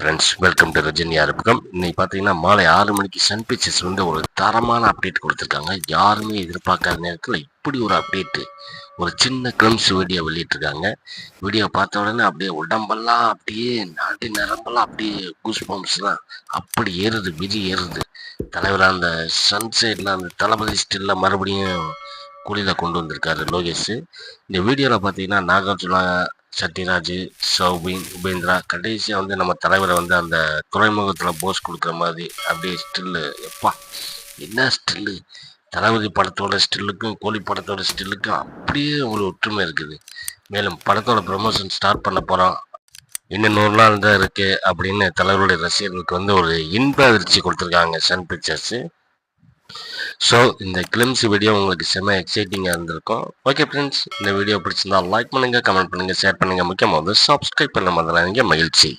Friends welcome to Rajini ஆரம்பிக்கம் இன்னைக்கு பார்த்தீங்கன்னா மாலை ஆறு மணிக்கு சன் பிக்சர்ஸ் வந்து ஒரு தரமான அப்டேட் கொடுத்துருக்காங்க. யாருமே எதிர்பார்க்காத நேரத்தில் இப்படி ஒரு அப்டேட்டு ஒரு சின்ன கிளம்ஸ் வீடியோ வெளியிட்டிருக்காங்க. வீடியோ பார்த்த உடனே அப்படியே உடம்பெல்லாம் அப்படியே நாட்டு நரம்பெல்லாம் அப்படியே கூஸ் பம்ப்ஸ்லாம் அப்படி ஏறுது விதி ஏறுது. தலைவராக அந்த சன் சைடில் அந்த தளபதி ஸ்டில்ல மறுபடியும் குழியில் கொண்டு வந்திருக்காரு லோகேஷ். இந்த வீடியோவில் பார்த்தீங்கன்னா நாகார்ஜுனா சத்யராஜ் சௌபின் உபேந்திரா கடைசியாக வந்து நம்ம தலைவரை வந்து அந்த துறைமுகத்தில் போஸ் கொடுக்குற மாதிரி அப்படியே ஸ்டில்லு எப்பா என்ன ஸ்டில்லு தளபதி படத்தோட ஸ்டில்லுக்கும் கோழி படத்தோட ஸ்டில்லுக்கும் அப்படியே ஒரு ஒற்றுமை இருக்குது. மேலும் படத்தோட ப்ரமோஷன் ஸ்டார்ட் பண்ண போகிறோம் இன்னும் நூறு நாள் தான் இருக்குது அப்படின்னு தலைவருடைய ரசிகர்களுக்கு வந்து ஒரு இன்ப அதிர்ச்சி கொடுத்துருக்காங்க சன் பிக்சர்ஸு. ஸோ இந்த கிளிம்ஸ் வீடியோ உங்களுக்கு செம்ம எக்ஸைட்டிங்காக இருந்திருக்கும். ஓகே ஃப்ரெண்ட்ஸ் இந்த வீடியோ பிடிச்சிருந்தா லைக் பண்ணுங்கள் கமெண்ட் பண்ணுங்கள் ஷேர் பண்ணுங்கள் முக்கியமாக வந்து சப்ஸ்கிரைப் பண்ண மாதிரி மகிழ்ச்சி.